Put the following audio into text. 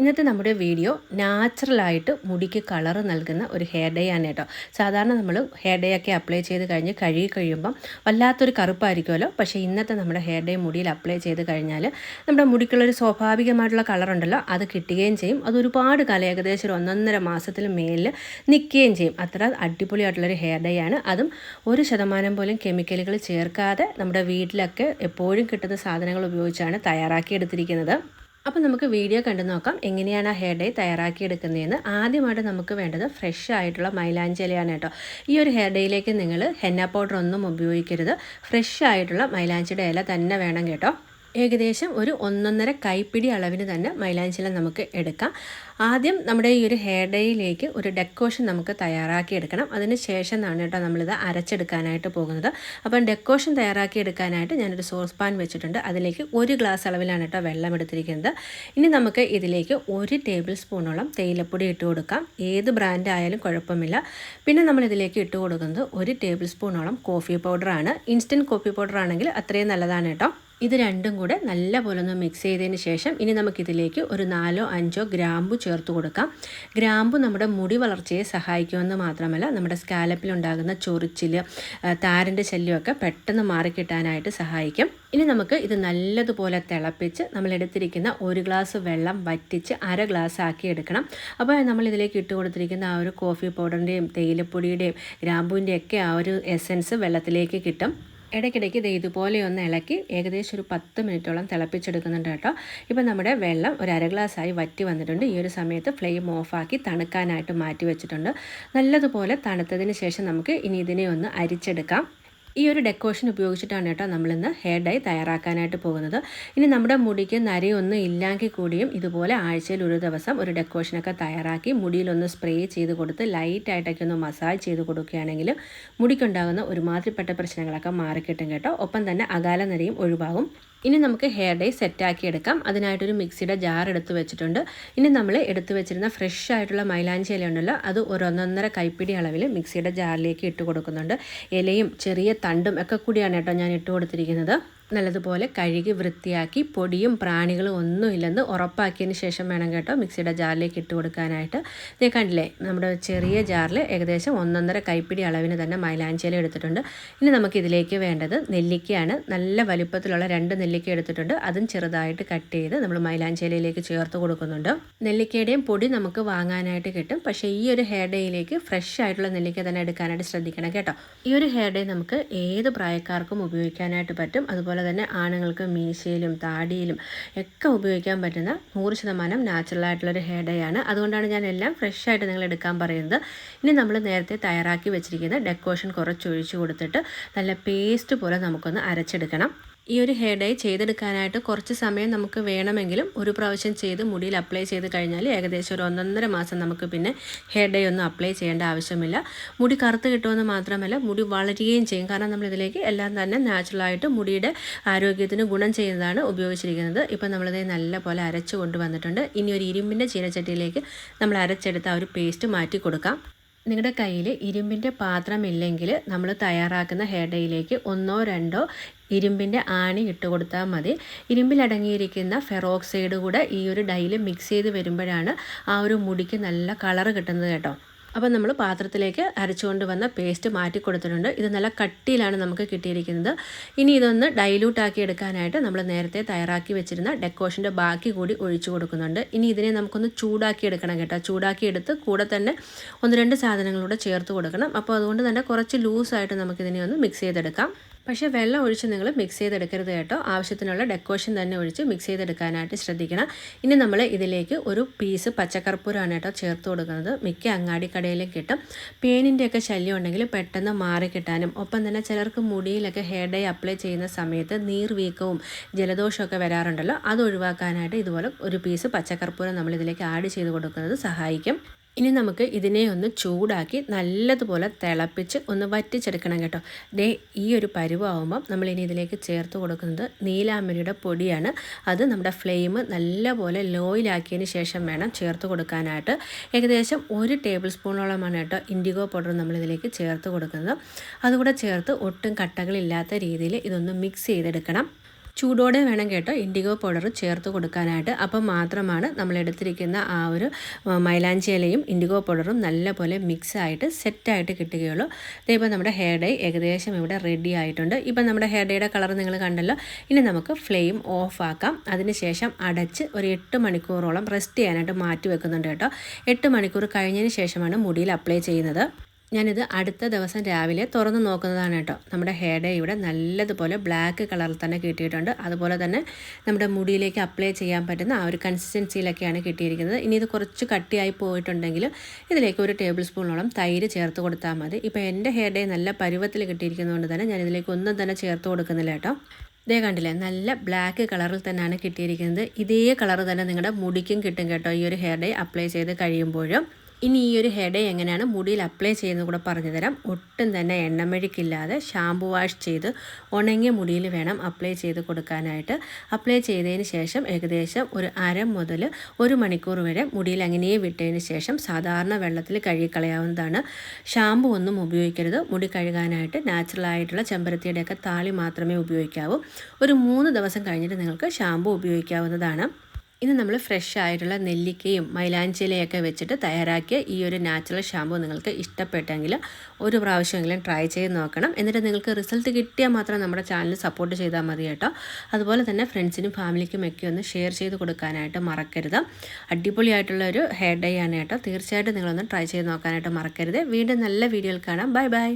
ഇന്നത്തെ നമ്മുടെ വീഡിയോ നാച്ചുറലായിട്ട് മുടിക്ക് കളർ നൽകുന്ന ഒരു ഹെയർ ഡേ ആണ് കേട്ടോ. സാധാരണ നമ്മൾ ഹെയർ ഡേ ഒക്കെ അപ്ലൈ ചെയ്ത് കഴിഞ്ഞ് കഴുകി കഴിയുമ്പം വല്ലാത്തൊരു കറുപ്പായിരിക്കുമല്ലോ. പക്ഷേ ഇന്നത്തെ നമ്മുടെ ഹെയർ ഡേ മുടിയിൽ അപ്ലൈ ചെയ്ത് കഴിഞ്ഞാൽ നമ്മുടെ മുടിക്കുള്ളൊരു സ്വാഭാവികമായിട്ടുള്ള കളറുണ്ടല്ലോ അത് കിട്ടുകയും ചെയ്യും. അത് ഒരുപാട് കാലം ഏകദേശം ഒരു ഒന്നൊന്നര മാസത്തിൽ മേലിൽ നിൽക്കുകയും ചെയ്യും. അത്ര അടിപൊളിയായിട്ടുള്ളൊരു ഹെയർ ഡേ ആണ്. അതും ഒരു ശതമാനം പോലും കെമിക്കലുകൾ ചേർക്കാതെ നമ്മുടെ വീട്ടിലൊക്കെ എപ്പോഴും കിട്ടുന്ന സാധനങ്ങൾ ഉപയോഗിച്ചാണ് തയ്യാറാക്കിയെടുത്തിരിക്കുന്നത് അപ്പോൾ നമുക്ക് വീഡിയോ കണ്ടു നോക്കാം. എങ്ങനെയാണ് ആ ഹെയർ ഡേ തയ്യാറാക്കിയെടുക്കുന്നതെന്ന്. ആദ്യമായിട്ട് നമുക്ക് വേണ്ടത് ഫ്രഷ് ആയിട്ടുള്ള മൈലാഞ്ചി ഇലയാണ് കേട്ടോ. ഈ ഒരു ഹെയർ ഡേയിലേക്ക് നിങ്ങൾ ഹെന്ന പൗഡർ ഒന്നും ഉപയോഗിക്കരുത്. ഫ്രഷ് ആയിട്ടുള്ള മൈലാഞ്ചിയുടെ ഇല തന്നെ വേണം കേട്ടോ. ഏകദേശം ഒരു ഒന്നൊന്നര കൈപ്പിടി അളവിന് തന്നെ മൈലാഞ്ചില നമുക്ക് എടുക്കാം. ആദ്യം നമ്മുടെ ഈ ഒരു ഹെയർ ഡേയിലേക്ക് ഒരു ഡെക്കോഷൻ നമുക്ക് തയ്യാറാക്കി എടുക്കണം അതിന് ശേഷം ആണ് കേട്ടോ നമ്മളിത് അരച്ചെടുക്കാനായിട്ട് പോകുന്നത്. അപ്പം ഡെക്കോഷൻ തയ്യാറാക്കി എടുക്കാനായിട്ട് ഞാനൊരു സോസ് പാൻ വെച്ചിട്ടുണ്ട്. അതിലേക്ക് ഒരു ഗ്ലാസ് അളവിലാണ് കേട്ടോ വെള്ളം എടുത്തിരിക്കുന്നത്. ഇനി നമുക്ക് ഇതിലേക്ക് ഒരു ടേബിൾ സ്പൂണോളം തേയിലപ്പൊടി ഇട്ട് കൊടുക്കാം. ഏത് ബ്രാൻഡ് ആയാലും കുഴപ്പമില്ല. പിന്നെ നമ്മൾ ഇതിലേക്ക് ഇട്ട് കൊടുക്കുന്നത് ഒരു ടേബിൾ സ്പൂണോളം കോഫി പൗഡറാണ് ഇൻസ്റ്റന്റ് കോഫി പൗഡർ ആണെങ്കിൽ അത്രയും നല്ലതാണ് കേട്ടോ. ഇത് രണ്ടും കൂടെ നല്ല പോലെ ഒന്ന് മിക്സ് ചെയ്തതിന് ശേഷം ഇനി നമുക്കിതിലേക്ക് ഒരു നാലോ അഞ്ചോ ഗ്രാമ്പു ചേർത്ത് കൊടുക്കാം. ഗ്രാമ്പു നമ്മുടെ മുടി വളർച്ചയെ സഹായിക്കുമെന്ന് മാത്രമല്ല നമ്മുടെ സ്കാലപ്പിലുണ്ടാകുന്ന ചൊറിച്ചിൽ താരന്റെ ശല്യമൊക്കെ പെട്ടെന്ന് മാറിക്കിട്ടാനായിട്ട് സഹായിക്കും. ഇനി നമുക്ക് ഇത് നല്ലതുപോലെ തിളപ്പിച്ച് നമ്മൾ എടുത്തിരിക്കുന്ന ഒരു ഗ്ലാസ് വെള്ളം വറ്റിച്ച് അര ഗ്ലാസ് ആക്കി എടുക്കണം. അപ്പോൾ നമ്മൾ ഇതിലേക്ക് ഇട്ട് കൊടുത്തിരിക്കുന്ന ആ ഒരു കോഫി പൗഡറിന്റെയും തേയിലപ്പൊടിയുടെയും ഗ്രാമ്പുവിന്റെയൊക്കെ ആ ഒരു എസൻസ് വെള്ളത്തിലേക്ക് കിട്ടും. ഇടയ്ക്കിടയ്ക്ക് ഇത് ഇതുപോലെ ഒന്ന് ഇളക്കി ഏകദേശം ഒരു പത്ത് മിനിറ്റോളം തിളപ്പിച്ചെടുക്കുന്നുണ്ട് കേട്ടോ. ഇപ്പം നമ്മുടെ വെള്ളം ഒരു അര ഗ്ലാസ്സായി വറ്റി വന്നിട്ടുണ്ട്. ഈ ഒരു സമയത്ത് ഫ്ലെയിം ഓഫാക്കി തണുക്കാനായിട്ട് മാറ്റി വെച്ചിട്ടുണ്ട്. നല്ലതുപോലെ തണുത്തതിന് ശേഷം നമുക്ക് ഇനി ഇതിനെ ഒന്ന് അരിച്ചെടുക്കാം. ഈ ഒരു ഡെക്കോഷൻ ഉപയോഗിച്ചിട്ടാണ് കേട്ടോ നമ്മളിന്ന് ഹെയർ ഡൈ തയ്യാറാക്കാനായിട്ട് പോകുന്നത്. ഇനി നമ്മുടെ മുടിക്ക് നരയൊന്നും ഇല്ലെങ്കിൽ കൂടിയും ഇതുപോലെ ആഴ്ചയിൽ ഒരു ദിവസം ഒരു ഡെക്കോഷനൊക്കെ തയ്യാറാക്കി മുടിയിലൊന്ന് സ്പ്രേ ചെയ്ത് കൊടുത്ത് ലൈറ്റായിട്ടൊക്കെ ഒന്ന് മസാജ് ചെയ്ത് കൊടുക്കുകയാണെങ്കിൽ മുടിക്കുണ്ടാകുന്ന ഒരുമാതിരിപ്പെട്ട പ്രശ്നങ്ങളൊക്കെ മാറിക്കിട്ടും കേട്ടോ. ഒപ്പം തന്നെ അകാല നരയും ഒഴിവാകും. ഇനി നമുക്ക് ഹെയർ ഡൈ സെറ്റാക്കി എടുക്കാം. അതിനായിട്ടൊരു മിക്സിയുടെ ജാർ എടുത്ത് വെച്ചിട്ടുണ്ട്. ഇനി നമ്മൾ എടുത്ത് വെച്ചിരുന്ന ഫ്രഷ് ആയിട്ടുള്ള മൈലാഞ്ചി ഇല ഉണ്ടല്ലോ അത് ഒരൊന്നൊന്നര കൈപ്പിടി അളവിൽ മിക്സിയുടെ ജാറിലേക്ക് ഇട്ട് കൊടുക്കുന്നുണ്ട്. ഇലയും ചെറിയ തണ്ടും ഒക്കെ കൂടിയാണ് കേട്ടോ ഞാൻ ഇട്ട് കൊടുത്തിരിക്കുന്നത്. നല്ലതുപോലെ കഴുകി വൃത്തിയാക്കി പൊടിയും പ്രാണികളും ഒന്നുമില്ലെന്ന് ഉറപ്പാക്കിയതിന് ശേഷം വേണം കേട്ടോ മിക്സിയുടെ ജാറിലേക്ക് ഇട്ട് കൊടുക്കാനായിട്ട്. ഇത് കണ്ടില്ലേ നമ്മുടെ ചെറിയ ജാറിൽ ഏകദേശം ഒന്നൊന്നര കൈപ്പിടി അളവിന് തന്നെ മൈലാഞ്ചിയില എടുത്തിട്ടുണ്ട്. ഇനി നമുക്ക് ഇതിലേക്ക് വേണ്ടത് നെല്ലിക്കയാണ്. നല്ല വലുപ്പത്തിലുള്ള രണ്ട് നെല്ലിക്ക എടുത്തിട്ടുണ്ട്. അതും ചെറുതായിട്ട് കട്ട് ചെയ്ത് നമ്മൾ മൈലാഞ്ചിയിലയിലേക്ക് ചേർത്ത് കൊടുക്കുന്നുണ്ട്. നെല്ലിക്കയുടെയും പൊടി നമുക്ക് വാങ്ങാനായിട്ട് കിട്ടും. പക്ഷേ ഈ ഒരു ഹെയർ ഡേയിലേക്ക് ഫ്രഷ് ആയിട്ടുള്ള നെല്ലിക്ക തന്നെ എടുക്കാനായിട്ട് ശ്രദ്ധിക്കണം കേട്ടോ. ഈ ഒരു ഹെയർ ഡേ നമുക്ക് ഏത് പ്രായക്കാർക്കും ഉപയോഗിക്കാനായിട്ട് പറ്റും. അതുപോലെ തന്നെ ആണുങ്ങൾക്ക് മീശയിലും താടിയിലും ഒക്കെ ഉപയോഗിക്കാൻ പറ്റുന്ന നൂറ് ശതമാനം നാച്ചുറലായിട്ടുള്ളൊരു ഹെയർ ഡേ ആണ്. അതുകൊണ്ടാണ് ഞാൻ എല്ലാം ഫ്രഷ് ആയിട്ട് നിങ്ങൾ എടുക്കാൻ പറയുന്നത്. ഇനി നമ്മൾ നേരത്തെ തയ്യാറാക്കി വെച്ചിരിക്കുന്ന ഡെക്കോഷൻ കുറച്ച് ഒഴിച്ചു കൊടുത്തിട്ട് നല്ല പേസ്റ്റ് പോലെ നമുക്കൊന്ന് അരച്ചെടുക്കണം. ഈ ഒരു ഹെയർ ഡൈ ചെയ്തെടുക്കാനായിട്ട് കുറച്ച് സമയം നമുക്ക് വേണമെങ്കിലും ഒരു പ്രാവശ്യം ചെയ്ത് മുടിയിൽ അപ്ലൈ ചെയ്ത് കഴിഞ്ഞാൽ ഏകദേശം ഒരു ഒന്നൊന്നര മാസം നമുക്ക് പിന്നെ ഹെയർ ഡൈ ഒന്നും അപ്ലൈ ചെയ്യേണ്ട ആവശ്യമില്ല. മുടി കറുത്ത് കിട്ടുമെന്ന് മാത്രമല്ല മുടി വളരുകയും ചെയ്യും. കാരണം നമ്മൾ ഇതിലേക്ക് എല്ലാം തന്നെ നാച്ചുറലായിട്ട് മുടിയുടെ ആരോഗ്യത്തിന് ഗുണം ചെയ്യുന്നതാണ് ഉപയോഗിച്ചിരിക്കുന്നത്. ഇപ്പം നമ്മളിത് നല്ല പോലെ അരച്ച് കൊണ്ടുവന്നിട്ടുണ്ട്. ഇനി ഒരു ഇരുമ്പിന്റെ ചീനച്ചട്ടിയിലേക്ക് നമ്മൾ അരച്ചെടുത്ത ആ ഒരു പേസ്റ്റ് മാറ്റി കൊടുക്കാം. നിങ്ങളുടെ കയ്യിൽ ഇരുമ്പിന്റെ പാത്രമില്ലെങ്കിൽ നമ്മൾ തയ്യാറാക്കുന്ന ഹെയർ ഡൈയിലേക്ക് ഒന്നോ രണ്ടോ ഇരുമ്പിന്റെ ആണി ഇട്ട് കൊടുത്താൽ മതി. ഇരുമ്പിലടങ്ങിയിരിക്കുന്ന ഫെറോക്സൈഡ് കൂടെ ഈ ഒരു ഡൈയിൽ മിക്സ് ചെയ്ത് വരുമ്പോഴാണ് ആ ഒരു മുടിക്ക് നല്ല കളറ് കിട്ടുന്നത് കേട്ടോ. അപ്പോൾ നമ്മൾ പാത്രത്തിലേക്ക് അരച്ചുകൊണ്ട് വന്ന പേസ്റ്റ് മാറ്റി കൊടുത്തിട്ടുണ്ട്. ഇത് നല്ല കട്ടിയിലാണ് നമുക്ക് കിട്ടിയിരിക്കുന്നത്. ഇനി ഇതൊന്ന് ഡൈലൂട്ട് ആക്കി എടുക്കാനായിട്ട് നമ്മൾ നേരത്തെ തയ്യാറാക്കി വെച്ചിരുന്ന ഡെക്കോഷന്റെ ബാക്കി കൂടി ഒഴിച്ചു കൊടുക്കുന്നുണ്ട്. ഇനി ഇതിനെ നമുക്കൊന്ന് ചൂടാക്കി എടുക്കണം കേട്ടോ. ചൂടാക്കി എടുത്ത് കൂടെ തന്നെ ഒന്ന് രണ്ട് സാധനങ്ങളൂടെ ചേർത്ത് കൊടുക്കണം. അപ്പോൾ അതുകൊണ്ട് തന്നെ കുറച്ച് ലൂസായിട്ട് നമുക്കിതിനെ ഒന്ന് മിക്സ് ചെയ്തെടുക്കാം. പക്ഷേ വെള്ളം ഒഴിച്ച് നിങ്ങൾ മിക്സ് ചെയ്തെടുക്കരുത് കേട്ടോ. ആവശ്യത്തിനുള്ള ഡെക്കോഷൻ തന്നെ ഒഴിച്ച് മിക്സ് ചെയ്തെടുക്കാനായിട്ട് ശ്രദ്ധിക്കണം. ഇനി നമ്മൾ ഇതിലേക്ക് ഒരു പീസ് പച്ചക്കർപ്പൂരമാണ് കേട്ടോ ചേർത്ത് കൊടുക്കുന്നത്. മിക്ക അങ്ങാടി കടയിലും കിട്ടും. പേനിന്റെയൊക്കെ ശല്യം ഉണ്ടെങ്കിൽ പെട്ടെന്ന് മാറി കിട്ടാനും. ഒപ്പം തന്നെ ചിലർക്ക് മുടിയിലൊക്കെ ഹെയർ ഡൈ അപ്ലൈ ചെയ്യുന്ന സമയത്ത് നീർവീക്കവും ജലദോഷമൊക്കെ വരാറുണ്ടല്ലോ. അത് ഒഴിവാക്കാനായിട്ട് ഇതുപോലെ ഒരു പീസ് പച്ചക്കർപ്പൂരം നമ്മൾ ഇതിലേക്ക് ആഡ് ചെയ്ത് കൊടുക്കുന്നത് സഹായിക്കും. ഇനി നമുക്ക് ഇതിനെ ഒന്ന് ചൂടാക്കി നല്ലതുപോലെ തിളപ്പിച്ച് ഒന്ന് വറ്റിച്ചെടുക്കണം കേട്ടോ. ദേ ഈ ഒരു പരുവാകുമ്പം ഇനി ഇതിലേക്ക് ചേർത്ത് കൊടുക്കുന്നത് നീലാമ്പരിയുടെ പൊടിയാണ്. അത് നമ്മുടെ ഫ്ലെയിം നല്ലപോലെ ലോയിലാക്കിയതിന് ശേഷം വേണം ചേർത്ത് കൊടുക്കാനായിട്ട്. ഏകദേശം ഒരു ടേബിൾ സ്പൂണോളമാണ് കേട്ടോ ഇൻഡിഗോ പൗഡർ നമ്മൾ ഇതിലേക്ക് ചേർത്ത് കൊടുക്കുന്നത്. അതുകൂടെ ചേർത്ത് ഒട്ടും കട്ടകളില്ലാത്ത രീതിയിൽ ഇതൊന്ന് മിക്സ് ചെയ്തെടുക്കണം. ചൂടോടെ വേണം കേട്ടോ ഇൻഡിഗോ പൗഡർ ചേർത്ത് കൊടുക്കാനായിട്ട്. അപ്പം മാത്രമാണ് നമ്മൾ എടുത്തിരിക്കുന്ന ആ ഒരു മൈലാഞ്ചി ഇലയും ഇൻഡിഗോ പൗഡറും നല്ലപോലെ മിക്സ് ആയിട്ട് സെറ്റായിട്ട് കിട്ടുകയുള്ളൂ. ഇതിപ്പോൾ നമ്മുടെ ഹെയർ ഡൈ ഏകദേശം ഇവിടെ റെഡി ആയിട്ടുണ്ട്. ഇപ്പം നമ്മുടെ ഹെയർ ഡൈയുടെ കളർ നിങ്ങൾ കണ്ടല്ലോ. ഇനി നമുക്ക് ഫ്ലെയിം ഓഫ് ആക്കാം. അതിനുശേഷം അടച്ച് ഒരു എട്ട് മണിക്കൂറോളം റെസ്റ്റ് ചെയ്യാനായിട്ട് മാറ്റി വെക്കുന്നുണ്ട് കേട്ടോ. എട്ട് മണിക്കൂർ കഴിഞ്ഞതിന് ശേഷമാണ് മുടിയിൽ അപ്ലൈ ചെയ്യുന്നത്. ഞാനിത് അടുത്ത ദിവസം രാവിലെ തുറന്ന് നോക്കുന്നതാണ് കേട്ടോ. നമ്മുടെ ഹെയർ ഡേ ഇവിടെ നല്ലതുപോലെ ബ്ലാക്ക് കളറിൽ തന്നെ കിട്ടിയിട്ടുണ്ട്. അതുപോലെ തന്നെ നമ്മുടെ മുടിയിലേക്ക് അപ്ലൈ ചെയ്യാൻ പറ്റുന്ന ആ ഒരു കൺസിസ്റ്റൻസിയിലൊക്കെയാണ് കിട്ടിയിരിക്കുന്നത്. ഇനി ഇത് കുറച്ച് കട്ടിയായി പോയിട്ടുണ്ടെങ്കിൽ ഇതിലേക്ക് ഒരു ടേബിൾ സ്പൂണോളം തൈര് ചേർത്ത് കൊടുത്താൽ മതി. ഇപ്പോൾ എന്റെ ഹെയർ ഡേ നല്ല പരുവത്തിൽ കിട്ടിയിരിക്കുന്നതുകൊണ്ട് തന്നെ ഞാൻ ഇതിലേക്ക് ഒന്നും തന്നെ ചേർത്ത് കൊടുക്കുന്നില്ല കേട്ടോ. ഇതേ കണ്ടില്ലേ നല്ല ബ്ലാക്ക് കളറിൽ തന്നെയാണ് കിട്ടിയിരിക്കുന്നത്. ഇതേ കളർ തന്നെ നിങ്ങളുടെ മുടിക്കും കിട്ടും കേട്ടോ ഈ ഒരു ഹെയർ ഡേ അപ്ലൈ ചെയ്ത് കഴിയുമ്പോഴും. ഇനി ഈ ഒരു ഹെഡ് എങ്ങനെയാണ്? മുടിയിൽ അപ്ലൈ ചെയ്യുന്നത് കൂടെ പറഞ്ഞുതരാം ഒട്ടും തന്നെ എണ്ണമെഴുക്കില്ലാതെ ഷാമ്പു വാഷ് ചെയ്ത് ഉണങ്ങിയ മുടിയിൽ വേണം അപ്ലൈ ചെയ്ത് കൊടുക്കാനായിട്ട്. അപ്ലൈ ചെയ്തതിന് ശേഷം ഏകദേശം ഒരു അര മുതൽ ഒരു മണിക്കൂർ വരെ മുടിയിൽ അങ്ങനെ വിട്ടതിന് ശേഷം സാധാരണ വെള്ളത്തിൽ കഴുകിക്കളയാവുന്നതാണ്. ഷാമ്പു ഒന്നും ഉപയോഗിക്കരുത്. മുടി കഴുകാനായിട്ട് നാച്ചുറൽ ആയിട്ടുള്ള ചെമ്പരത്തിയുടെയൊക്കെ താളി മാത്രമേ ഉപയോഗിക്കാവൂ. ഒരു മൂന്ന് ദിവസം കഴിഞ്ഞിട്ട് നിങ്ങൾക്ക് ഷാമ്പു ഉപയോഗിക്കാവുന്നതാണ്. ഇന്ന് നമ്മൾ ഫ്രഷ് ആയിട്ടുള്ള നെല്ലിക്കയും മൈലാഞ്ചിലയൊക്കെ വെച്ചിട്ട് തയ്യാറാക്കിയ ഈ ഒരു നാച്ചുറൽ ഷാമ്പു നിങ്ങൾക്ക് ഇഷ്ടപ്പെട്ടെങ്കിൽ ഒരു പ്രാവശ്യമെങ്കിലും ട്രൈ ചെയ്ത് നോക്കണം. എന്നിട്ട് നിങ്ങൾക്ക് റിസൾട്ട് കിട്ടിയാൽ മാത്രം നമ്മുടെ ചാനൽ സപ്പോർട്ട് ചെയ്താൽ മതി കേട്ടോ. അതുപോലെ തന്നെ ഫ്രണ്ട്സിനും ഫാമിലിക്കും ഒക്കെ ഒന്ന് ഷെയർ ചെയ്ത് കൊടുക്കാനായിട്ട് മറക്കരുത്. അടിപൊളിയായിട്ടുള്ള ഒരു ഹെയർ ഡേ ആണ് കേട്ടോ. തീർച്ചയായിട്ടും നിങ്ങളൊന്ന് ട്രൈ ചെയ്ത് നോക്കാനായിട്ട് മറക്കരുത്. വീണ്ടും നല്ല വീഡിയോയിൽ കാണാം. Bye bye.